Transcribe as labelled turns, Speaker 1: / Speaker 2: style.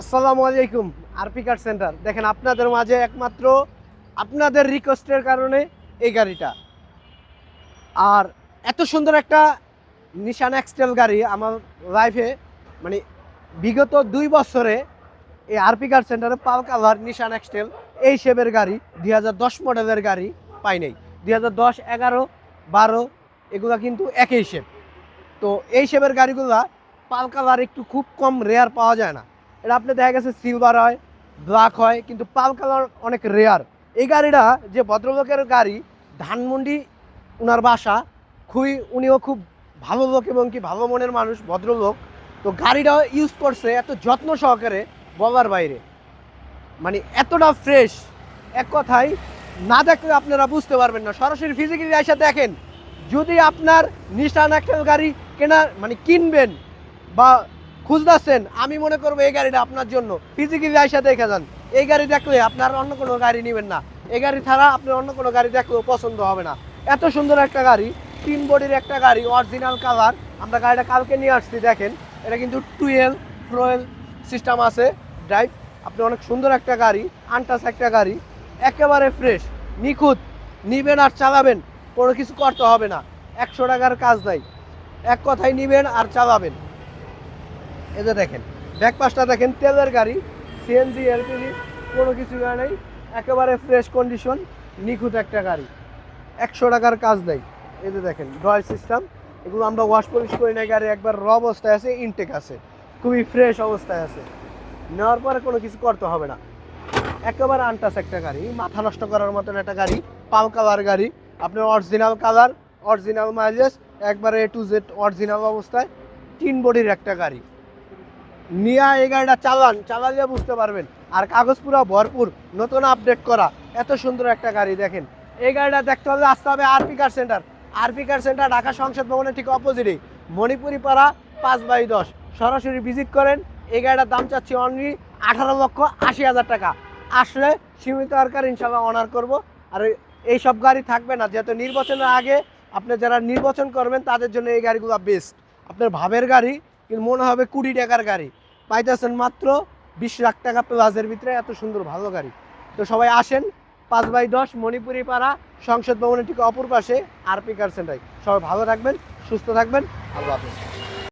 Speaker 1: আসসালামু আলাইকুম, RP car centre. দেখেন আপনাদের মাঝে একমাত্র আপনাদের রিকোয়েস্টের কারণে এই গাড়িটা। আর এত সুন্দর একটা নিশান এক্সটেল গাড়ি আমার লাইফে মানে বিগত দুই বছরে এই আরপি কার সেন্টারে পাল কালার নিশান এক্সটেল এই শেপের গাড়ি, দুই হাজার দশ মডেলের গাড়ি পাই নাই। দুই হাজার দশ, এগারো, বারো, এগুলা কিন্তু একই শেপ তো এই শেপের গাড়িগুলা পাল কালার একটু খুব কম রেয়ার পাওয়া যায় না। এটা আপনি দেখা গেছে সিলভার হয় ব্ল্যাক হয়, কিন্তু পাল কালার অনেক রেয়ার এই গাড়িটা যে ভদ্রলোকের গাড়ি, ধানমন্ডি ওনার বাসা, খুবই উনিও খুব ভালো লোক এবং কি ভালো মনের মানুষ, ভদ্রলোক। তো গাড়িটা ইউজ করছে এত যত্ন সহকারে বলার বাইরে। মানে এতটা ফ্রেশ এক কথায় না দেখলে আপনারা বুঝতে পারবেন না। সরাসরি ফিজিক্যালি এসে দেখেন, যদি আপনার নিশান একটা গাড়ি কেনার মানে কিনবেন বা খুঁজতেছেন, আমি মনে করব এই গাড়িটা আপনার জন্য। ফিজিক্যালি আইসা দেখে যান। এই গাড়ি দেখলে আপনার অন্য কোনো গাড়ি নেবেন না। এই গাড়ি ছাড়া আপনার অন্য কোনো গাড়ি দেখলেও পছন্দ হবে না। এত সুন্দর একটা গাড়ি, তিন বডির একটা গাড়ি অরিজিনাল কালার আমরা গাড়িটা কালকে নিয়ে আসছি, দেখেন। এটা কিন্তু টুয়েল ফ্রোয়েল সিস্টেম আছে। ড্রাইভ আপনি অনেক সুন্দর একটা গাড়ি আনটাস একটা গাড়ি। একেবারে ফ্রেশ নিখুঁত। নিবেন আর চালাবেন, কোনো কিছু করতে হবে না। একশো টাকার কাজ নাই। এক কথায় নিবেন আর চালাবেন। এই যে দেখেন ব্যাক পাশটা দেখেন, তেলের গাড়ি সিএনজি এলপিজি কোনো কিছু নেই, একেবারে ফ্রেশ কন্ডিশন নিখুঁত একটা গাড়ি। একশো টাকার কাজ নেই। এই যে দেখেন ড্রয় সিস্টেম এগুলো আমরা ওয়াশ পলিশ করি না গাড়ি একবার র অবস্থায় আছে ইনটেক আছে, খুবই ফ্রেশ অবস্থায় আছে। নেওয়ার পরে কোনো কিছু করতে হবে না। একেবারে আনটাস একটা গাড়ি, মাথা নষ্ট করার মতন একটা গাড়ি, পাল কালার গাড়ি, আপনার অরিজিনাল কালার অরিজিনাল মাইলেজ একবারে এ টু জেড অরিজিনাল অবস্থায় তিন বডির একটা গাড়ি। নিয়ে এই গাড়িটা চালান, চালালে বুঝতে পারবেন। আর কাগজ পুরো ভরপুর, নতুন আপডেট করা। এত সুন্দর একটা গাড়ি, দেখেন। এই গাড়িটা দেখতে হলে আসতে হবে RP car centre RP car centre Dhaka সংসদ ভবনের ঠিক অপোজিটে মণিপুরি পাড়া পাঁচ বাই দশ। সরাসরি ভিজিট করেন। এই গাড়িটার দাম চাচ্ছি অনলি আঠারো লক্ষ আশি হাজার টাকা। আসলে সীমিত আকার ইনশাল্লাহ অনার করব। আর এই সব গাড়ি থাকবে না, যেহেতু নির্বাচনের আগে আপনি যারা নির্বাচন করবেন, তাদের জন্য এই গাড়িগুলো বেস্ট আপনার ভাবের গাড়ি, কিন্তু মনে হবে কুড়ি টাকার গাড়ি। পাইতেছেন মাত্র বিশ লাখ টাকা প্লাসের ভিতরে, এত সুন্দর ভালো গাড়ি। তো সবাই আসেন, পাঁচ বাই দশ মণিপুরি পাড়া সংসদ ভবনের ঠিক অপর পাশে আরপি কার সেন্টার। সবাই ভালো থাকবেন, সুস্থ থাকবেন, আল্লাহ হাফেজ।